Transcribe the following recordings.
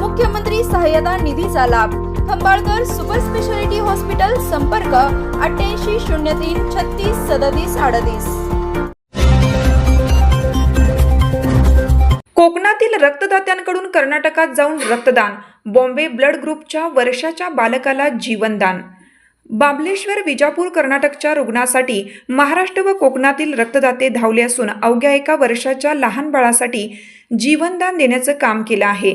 मुख्यमंत्री सहाय्यता निधीचा लाभ. खंबाळकर सुपर स्पेशालिटी हॉस्पिटल संपर्क अठ्ठ्याऐंशी शून्य तीन छत्तीस सदतीस अडतीस. कोकणातील रक्तदात्यांकडून कर्नाटकात जाऊन रक्तदान. बॉम्बे ब्लड ग्रुपच्या वर्षाच्या बालकाला जीवनदान. बाबलेश्वर विजापूर कर्नाटकच्या रुग्णासाठी महाराष्ट्र व कोकणातील रक्तदाते धावले असून अवघ्या एका वर्षाच्या लहान बाळासाठी जीवनदान देण्याचं काम केलं आहे.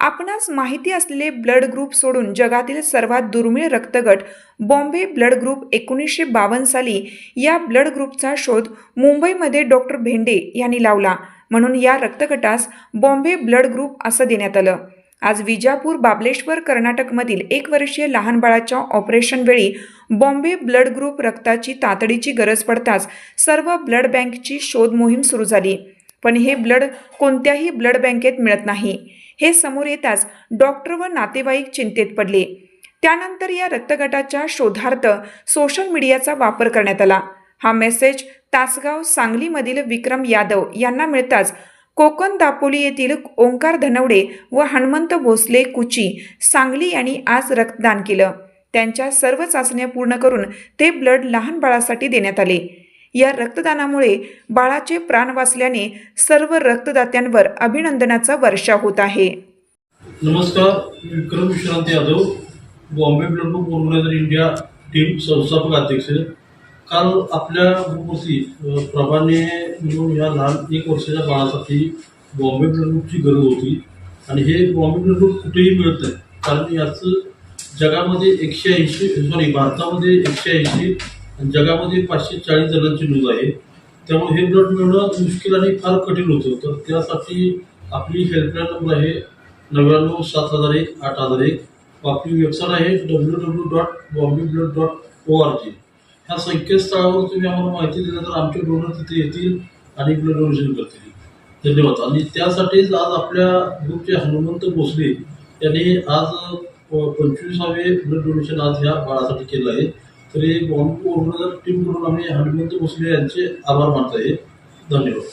आपणास माहिती असलेले ब्लड ग्रुप सोडून जगातील सर्वात दुर्मिळ रक्तगट बॉम्बे ब्लड ग्रुप एकोणीसशे बावन्न साली या ब्लड ग्रुपचा शोध मुंबईमध्ये डॉक्टर भेंडे यांनी लावला. म्हणून या रक्तगटास बॉम्बे ब्लड ग्रुप असं देण्यात आलं. आज विजापूर बाबलेश्वर कर्नाटकमधील एक वर्षीय लहान बाळाच्या ऑपरेशन वेळी बॉम्बे ब्लड ग्रुप रक्ताची तातडीची गरज पडताच सर्व ब्लड बँकची शोध मोहीम सुरू झाली. पण हे ब्लड कोणत्याही ब्लड बँकेत मिळत नाही. हे समोर येताच डॉक्टर व नातेवाईक चिंतेत पडले. त्यानंतर या रक्तगटाच्या शोधार्थ सोशल मीडियाचा वापर करण्यात आला. हा मेसेज तासगाव सांगलीमधील विक्रम यादव यांना मिळताच कोकण दापोली येथील ओंकार धनवडे व हनुमंत भोसले कुची सांगली यांनी आज रक्तदान केलं. त्यांच्या सर्व चाचण्या पूर्ण करून ते ब्लड लहान बाळासाठी देण्यात आले. या रक्तदानामुळे बाळाचे प्राण वाचल्याने सर्व रक्तदात्यांवर अभिनंदनाचा वर्षा होत आहे. नमस्कार Vikram Vishrant Yadav Bombay blood group organiser India team संस्थापक अध्यक्ष. काल आपल्या ग्रुपवरती प्रभाने म्हणून या लहान एक वर्षाच्या बाळासाठी बॉम्बे ब्लड ग्रुपची गरज होती. आणि हे बॉम्बे ब्लड ग्रुप कुठेही मिळत नाही. कारण याचं जगामध्ये एकशे ऐंशी सॉरी भारतामध्ये एकशे ऐंशी जगामध्ये पाचशे चाळीस जणांची नोंद आहे. त्यामुळे हे ब्लड मिळणं मुश्किल आणि फार कठीण होतं. तर त्यासाठी आपली हेल्पलाईन नंबर आहे नव्याण्णव सात हजार एक आठ हजार एक. आपली वेबसाईट आहे W W dot Bombay blood dot O R G ह्या संकेतस्थळावर तुम्ही आम्हाला माहिती दिली तर आमचे डोनर तिथे येतील आणि ब्लड डोनेशन करतील. धन्यवाद. आणि त्यासाठीच आज आपल्या ग्रुपचे हनुमंत भोसले यांनी आज प- पंचवीसावे ब्लड डोनेशन आज ह्या बाळासाठी केलं आहे. तरी बॉम्ब टीम टीमकडून आम्ही हनुमंत भोसले यांचे आभार मानत आहे धन्यवाद.